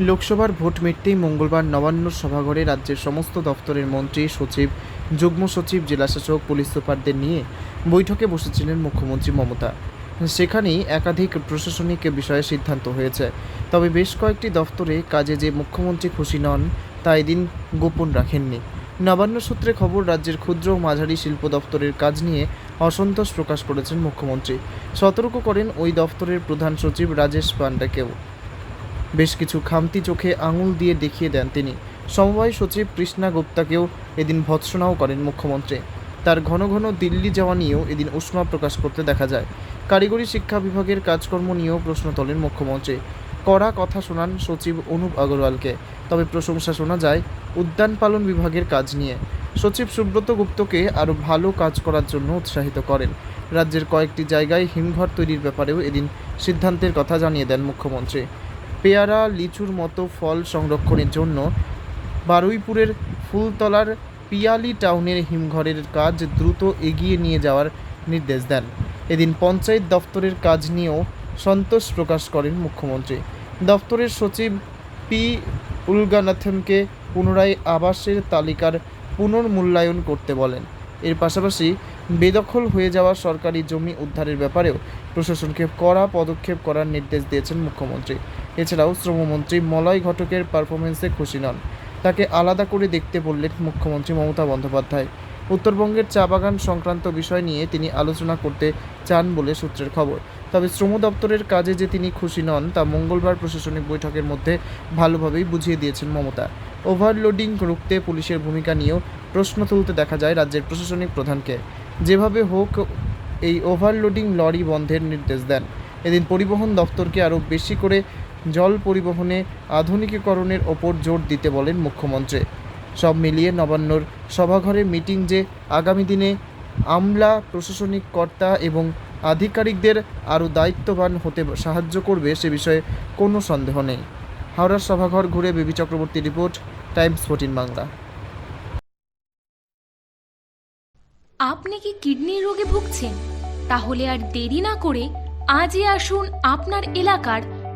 লোকসভার ভোট মিটতেই মঙ্গলবার নবান্ন সভাঘরে রাজ্যের সমস্ত দপ্তরের মন্ত্রী, সচিব, যুগ্ম সচিব, জেলাশাসক, পুলিশ সুপারদের নিয়ে বৈঠকে বসেছিলেন মুখ্যমন্ত্রী মমতা। সেখানেই একাধিক প্রশাসনিক বিষয়ে সিদ্ধান্ত হয়েছে। তবে বেশ কয়েকটি দফতরে কাজে যে মুখ্যমন্ত্রী খুশি নন, তা এদিন গোপন রাখেননি। নবান্ন সূত্রে খবর, রাজ্যের ক্ষুদ্র ও মাঝারি শিল্প দপ্তরের কাজ নিয়ে অসন্তোষ প্রকাশ করেছেন মুখ্যমন্ত্রী। সতর্ক করেন ওই দপ্তরের প্রধান সচিব রাজেশ পান্ডাকেও। বেশ কিছু খামতি চোখে আঙুল দিয়ে দেখিয়ে দেন তিনি। সমবায় সচিব কৃষ্ণা গুপ্তাকেও এদিন ভৎসনাও করেন মুখ্যমন্ত্রী। তার ঘন ঘন দিল্লি যাওয়া নিয়েও এদিন উষ্মা প্রকাশ করতে দেখা যায়। কারিগরি শিক্ষা বিভাগের কাজকর্ম নিয়েও প্রশ্ন তোলেন মুখ্যমন্ত্রী। কড়া কথা শোনান সচিব অনুপ আগরওয়ালকে। তবে প্রশংসা শোনা যায় উদ্যান পালন বিভাগের কাজ নিয়ে। সচিব সুব্রত গুপ্তকে আরও ভালো কাজ করার জন্য উৎসাহিত করেন। রাজ্যের কয়েকটি জায়গায় হিমঘর তৈরির ব্যাপারেও এদিন সিদ্ধান্তের কথা জানিয়ে দেন মুখ্যমন্ত্রী। পেয়ারা, লিচুর মতো ফল সংরক্ষণের জন্য বারুইপুরের ফুলতলার পিয়ালি টাউনের হিমঘরের কাজ দ্রুত এগিয়ে নিয়ে যাওয়ার নির্দেশ দেন। এদিন পঞ্চায়েত দপ্তরের কাজ নিয়েও সন্তোষ প্রকাশ করেন মুখ্যমন্ত্রী। দপ্তরের সচিব পি উলগানাথনকে পুনরায় আবাসের তালিকার পুনর্মূল্যায়ন করতে বলেন। এর পাশাপাশি বেদখল হয়ে যাওয়া সরকারি জমি উদ্ধারের ব্যাপারেও প্রশাসনকে কড়া পদক্ষেপ করার নির্দেশ দিয়েছেন মুখ্যমন্ত্রী। এছাড়াও শ্রমমন্ত্রী মলয় ঘটকের পারফরমেন্সে খুশি নন। তাকে আলাদা করে দেখতে বললেন মুখ্যমন্ত্রী মমতা বন্দ্যোপাধ্যায়। উত্তরবঙ্গের চা বাগান সংক্রান্ত বিষয় নিয়ে তিনি আলোচনা করতে চান বলে সূত্রের খবর। তবে শ্রম দপ্তরের কাজে যে তিনি খুশি নন, তা মঙ্গলবার প্রশাসনিক বৈঠকের মধ্যে ভালোভাবেই বুঝিয়ে দিয়েছেন মমতা। ওভারলোডিং রুখতে পুলিশের ভূমিকা নিয়েও প্রশ্ন তুলতে দেখা যায় রাজ্যের প্রশাসনিক প্রধানকে। যেভাবে হোক, এই ওভারলোডিং লরি বন্ধের নির্দেশ দেন। এদিন পরিবহন দপ্তরকে আরও বেশি করে জল পরিবহনে আধুনিকীকরণের ওপর জোর দিতে বলেন মুখ্যমন্ত্রী। সব মিলিয়ে নবান্নর সভাঘরে মিটিং যে আগামী দিনে আমলা প্রশাসনিক কর্তা এবং আধিকারিকদের আরও দায়িত্ববান হতে সাহায্য করবে সে বিষয়ে কোনো সন্দেহ নেই। হাওড়ার সভাঘর ঘুরে Baby Chakraborty report, times fourteen Bangla. আপনি কি কিডনির রোগে ভুগছেন? তাহলে আর দেরি না করে আজই আসুন আপনার এলাকার